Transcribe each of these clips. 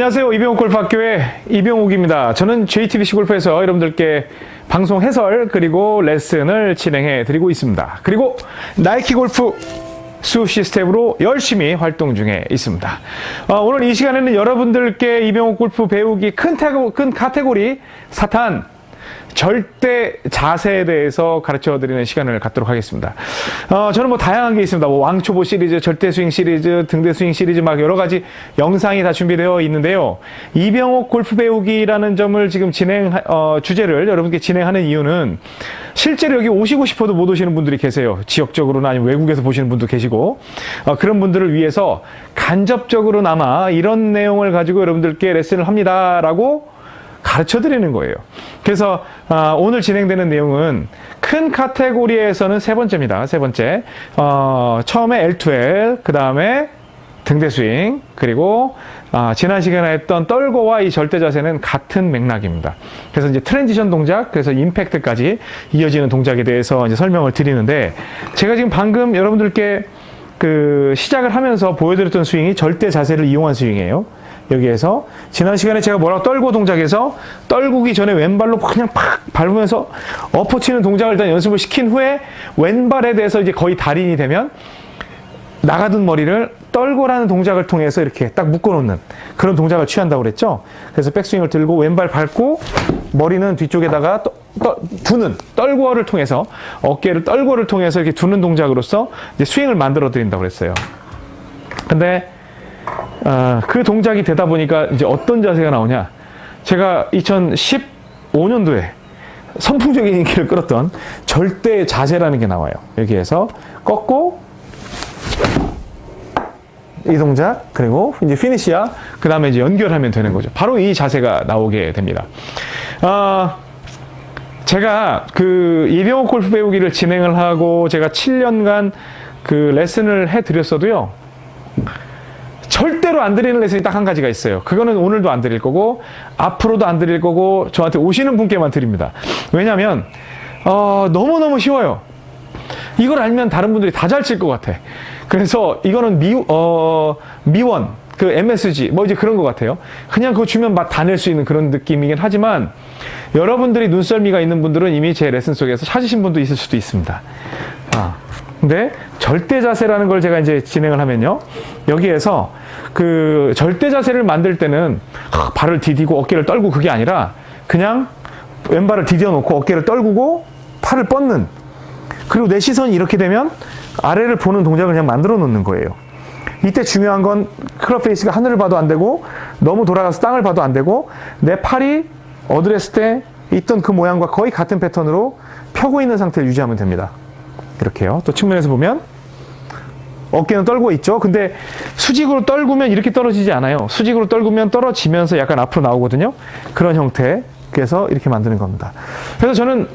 안녕하세요. 이병옥 골프학교의 이병옥입니다. 저는 JTBC 골프에서 여러분들께 방송 해설 그리고 레슨을 진행해 드리고 있습니다. 그리고 나이키 골프 수업 시스템으로 열심히 활동 중에 있습니다. 어, 오늘 이 시간에는 여러분들께 이병옥 골프 배우기 큰, 태고, 큰 카테고리 사탄 절대 자세에 대해서 가르쳐 드리는 시간을 갖도록 하겠습니다. 어, 저는 뭐 다양한 게 있습니다. 뭐 왕초보 시리즈, 절대 스윙 시리즈, 등대 스윙 시리즈 막 여러 가지 영상이 다 준비되어 있는데요. 이병옥 골프 배우기라는 점을 지금 진행, 어, 주제를 여러분께 진행하는 이유는 실제로 여기 오시고 싶어도 못 오시는 분들이 계세요. 지역적으로나 아니면 외국에서 보시는 분도 계시고, 어, 그런 분들을 위해서 간접적으로나마 이런 내용을 가지고 여러분들께 레슨을 합니다라고 가르쳐 드리는 거예요. 그래서 아, 오늘 진행되는 내용은 큰 카테고리에서는 세 번째입니다. 세 번째. 어, 처음에 L2L, 그 다음에 등대 스윙, 그리고 아, 지난 시간에 했던 떨고와 이 절대 자세는 같은 맥락입니다. 그래서 이제 트랜지션 동작, 그래서 임팩트까지 이어지는 동작에 대해서 이제 설명을 드리는데 제가 지금 방금 여러분들께 그 시작을 하면서 보여드렸던 스윙이 절대 자세를 이용한 스윙이에요. 여기에서 지난 시간에 제가 뭐라고 떨고 동작에서 떨구기 전에 왼발로 그냥 팍 밟으면서 엎어치는 동작을 일단 연습을 시킨 후에 왼발에 대해서 이제 거의 달인이 되면 나가던 머리를 떨고라는 동작을 통해서 이렇게 딱 묶어놓는 그런 동작을 취한다고 그랬죠. 그래서 백스윙을 들고 왼발 밟고 머리는 뒤쪽에다가 떠, 떠, 두는 떨고를 통해서 어깨를 떨고를 통해서 이렇게 두는 동작으로서 이제 스윙을 만들어 드린다고 그랬어요. 근데 아, 그 동작이 되다 보니까 이제 어떤 자세가 나오냐. 제가 2015년도에 선풍적인 인기를 끌었던 절대 자세라는 게 나와요. 여기에서 꺾고 이 동작 그리고 이제 피니시야 그 다음에 이제 연결하면 되는 거죠. 바로 이 자세가 나오게 됩니다. 아, 제가 그 이병옥 골프 배우기를 진행을 하고 제가 7년간 그 레슨을 해드렸어도요. 절대로 안 드리는 레슨이 딱 한 가지가 있어요. 그거는 오늘도 안 드릴 거고 앞으로도 안 드릴 거고 저한테 오시는 분께만 드립니다. 왜냐하면 어, 너무너무 쉬워요. 이걸 알면 다른 분들이 다 잘 칠 것 같아. 그래서 이거는 미, 어, 미원, 그 MSG, 뭐 이제 그런 것 같아요. 그냥 그거 주면 막 다 낼 수 있는 그런 느낌이긴 하지만 여러분들이 눈썰미가 있는 분들은 이미 제 레슨 속에서 찾으신 분도 있을 수도 있습니다. 아, 근데 절대 자세라는 걸 제가 이제 진행을 하면요. 여기에서 그 절대 자세를 만들 때는 하, 발을 디디고 어깨를 떨고 그게 아니라 그냥 왼발을 디뎌 놓고 어깨를 떨구고 팔을 뻗는 그리고 내 시선이 이렇게 되면 아래를 보는 동작을 그냥 만들어 놓는 거예요. 이때 중요한 건 클럽 페이스가 하늘을 봐도 안 되고 너무 돌아가서 땅을 봐도 안 되고 내 팔이 어드레스 때 있던 그 모양과 거의 같은 패턴으로 펴고 있는 상태를 유지하면 됩니다. 이렇게요. 또 측면에서 보면 어깨는 떨고 있죠. 근데 수직으로 떨구면 이렇게 떨어지지 않아요. 수직으로 떨구면 떨어지면서 약간 앞으로 나오거든요. 그런 형태. 그래서 이렇게 만드는 겁니다. 그래서 저는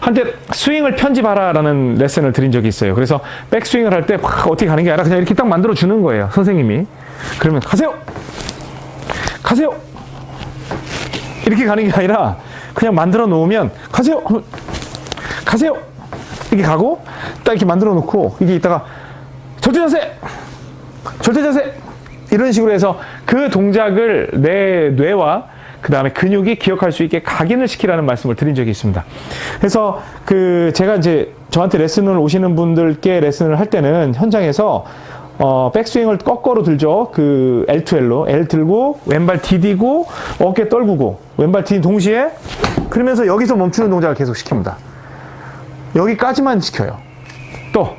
한때 스윙을 편집하라라는 레슨을 드린 적이 있어요. 그래서 백스윙을 할 때 어떻게 가는 게 아니라 그냥 이렇게 딱 만들어 주는 거예요. 선생님이. 그러면 가세요. 가세요. 이렇게 가는 게 아니라 그냥 만들어 놓으면 가세요. 가세요. 이렇게 가고 딱 이렇게 만들어 놓고 이게 있다가 절대 자세. 절대 자세. 이런 식으로 해서 그 동작을 내 뇌와 그 다음에 근육이 기억할 수 있게 각인을 시키라는 말씀을 드린 적이 있습니다. 그래서 그 제가 이제 저한테 레슨을 오시는 분들께 레슨을 할 때는 현장에서 어, 백스윙을 거꾸로 들죠. 그 L2L로. L 들고, 왼발 디디고, 어깨 떨구고, 왼발 디딘 동시에, 그러면서 여기서 멈추는 동작을 계속 시킵니다. 여기까지만 시켜요. 또,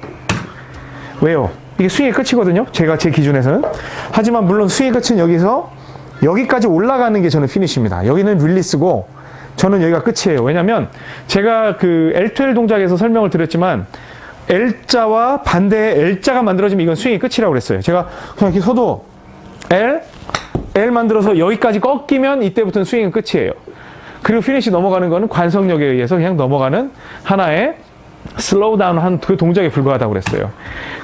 왜요? 이게 스윙의 끝이거든요. 제가 제 기준에서는. 하지만 물론 스윙의 끝은 여기서 여기까지 올라가는 게 저는 피니시입니다. 여기는 릴리스고 저는 여기가 끝이에요. 왜냐면 제가 그 L2L 동작에서 설명을 드렸지만 L자와 반대의 L자가 만들어지면 이건 스윙이 끝이라고 그랬어요. 제가 그냥 이렇게 서도 L, L 만들어서 여기까지 꺾이면 이때부터는 스윙은 끝이에요. 그리고 피니시 넘어가는 거는 관성력에 의해서 그냥 넘어가는 하나의 슬로우 다운 한 그 동작에 불과하다고 그랬어요.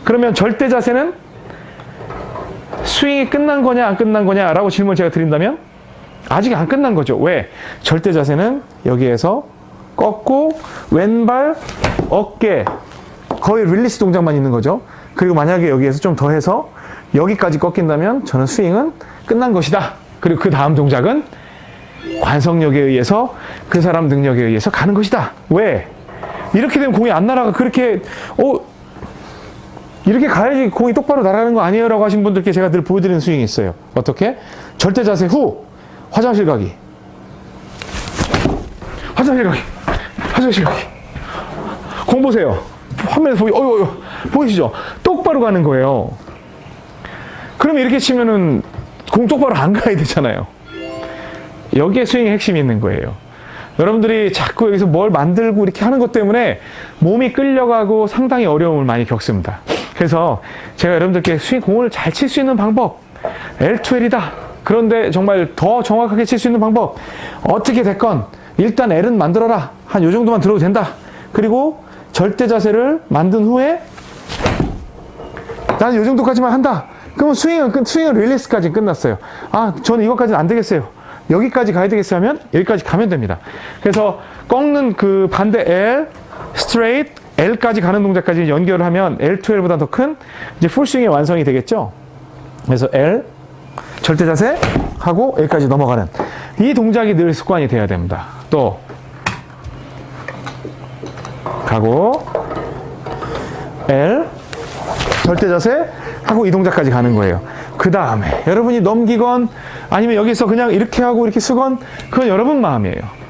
그러면 절대 자세는 스윙이 끝난 거냐 안 끝난 거냐라고 질문 을 제가 드린다면 아직 안 끝난 거죠. 왜? 절대 자세는 여기에서 꺾고 왼발 어깨 거의 릴리스 동작만 있는 거죠. 그리고 만약에 여기에서 좀 더 해서 여기까지 꺾인다면 저는 스윙은 끝난 것이다. 그리고 그 다음 동작은 관성력에 의해서 그 사람 능력에 의해서 가는 것이다. 왜? 이렇게 되면 공이 안 날아가 그렇게 어 이렇게 가야지 공이 똑바로 날아가는 거 아니에요? 라고 하신 분들께 제가 늘 보여드리는 스윙이 있어요. 어떻게? 절대 자세 후 화장실 가기 화장실 가기 화장실 가기 공 보세요. 화면에서 보이, 어유, 어유, 보이시죠? 똑바로 가는 거예요. 그러면 이렇게 치면은 공 똑바로 안 가야 되잖아요. 여기에 스윙의 핵심이 있는 거예요. 여러분들이 자꾸 여기서 뭘 만들고 이렇게 하는 것 때문에 몸이 끌려가고 상당히 어려움을 많이 겪습니다. 그래서 제가 여러분들께 스윙 공을 잘 칠 수 있는 방법, L2L이다. 그런데 정말 더 정확하게 칠 수 있는 방법, 어떻게 됐건 일단 L은 만들어라. 한 요 정도만 들어도 된다. 그리고 절대 자세를 만든 후에 나는 요 정도까지만 한다. 그러면 스윙은, 끝- 스윙은 릴리스까지 끝났어요. 아, 저는 이것까지는 안 되겠어요. 여기까지 가야 되겠어요 하면 여기까지 가면 됩니다. 그래서 꺾는 그 반대 L, 스트레이트, L까지 가는 동작까지 연결을 하면 L2L보다 더 큰 이제 풀스윙의 완성이 되겠죠. 그래서 L, 절대 자세 하고 L까지 넘어가는 이 동작이 늘 습관이 돼야 됩니다. 또 가고 L, 절대 자세 하고 이 동작까지 가는 거예요. 그 다음에 여러분이 넘기건 아니면 여기서 그냥 이렇게 하고 이렇게 쓰건 그건 여러분 마음이에요.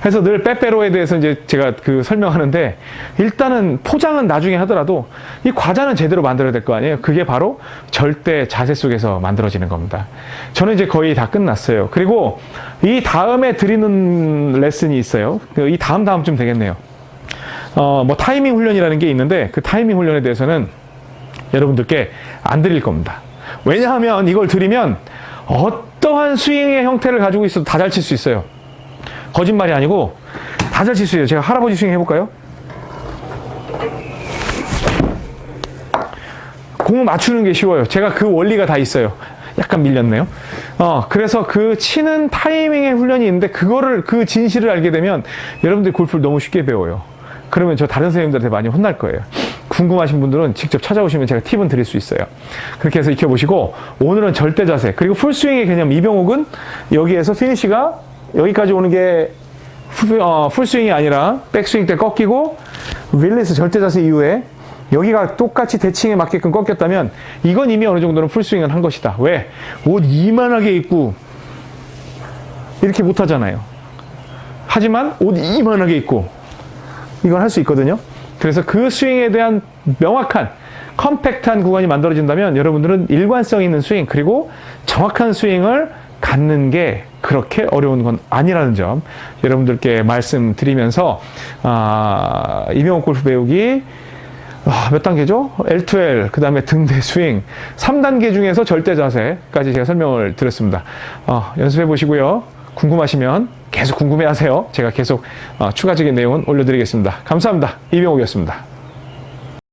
그래서 늘 빼빼로에 대해서 이제 제가 그 설명하는데 일단은 포장은 나중에 하더라도 이 과자는 제대로 만들어야 될 거 아니에요. 그게 바로 절대 자세 속에서 만들어지는 겁니다. 저는 이제 거의 다 끝났어요. 그리고 이 다음에 드리는 레슨이 있어요. 그이 다음 다음쯤 되겠네요. 어, 뭐 타이밍 훈련이라는 게 있는데 그 타이밍 훈련에 대해서는 여러분들께 안 드릴 겁니다. 왜냐하면 이걸 드리면 어떠한 스윙의 형태를 가지고 있어도 다 잘 칠 수 있어요. 거짓말이 아니고 다 잘 칠 수 있어요. 제가 할아버지 스윙 해볼까요? 공을 맞추는 게 쉬워요. 제가 그 원리가 다 있어요. 약간 밀렸네요. 어, 그래서 그 치는 타이밍의 훈련이 있는데 그거를 그 진실을 알게 되면 여러분들이 골프를 너무 쉽게 배워요. 그러면 저 다른 선생님들한테 많이 혼날 거예요. 궁금하신 분들은 직접 찾아오시면 제가 팁은 드릴 수 있어요. 그렇게 해서 익혀보시고 오늘은 절대 자세 그리고 풀스윙의 개념 이병옥은 여기에서 피니시가 여기까지 오는 게 풀, 어, 풀스윙이 아니라 백스윙 때 꺾이고 윌리스 절대 자세 이후에 여기가 똑같이 대칭에 맞게끔 꺾였다면 이건 이미 어느 정도는 풀스윙을 한 것이다. 왜? 옷 이만하게 입고 이렇게 못 하잖아요. 하지만 옷 이만하게 입고 이건 할 수 있거든요. 그래서 그 스윙에 대한 명확한 컴팩트한 구간이 만들어진다면 여러분들은 일관성 있는 스윙 그리고 정확한 스윙을 갖는 게 그렇게 어려운 건 아니라는 점 여러분들께 말씀드리면서 아, 이명옥 골프 배우기 아, 몇 단계죠? L2L, 그 다음에 등대 스윙, 3단계 중에서 절대 자세까지 제가 설명을 드렸습니다. 어, 연습해 보시고요. 궁금하시면 계속 궁금해 하세요. 제가 계속 어, 추가적인 내용은 올려드리겠습니다. 감사합니다. 이병옥이었습니다.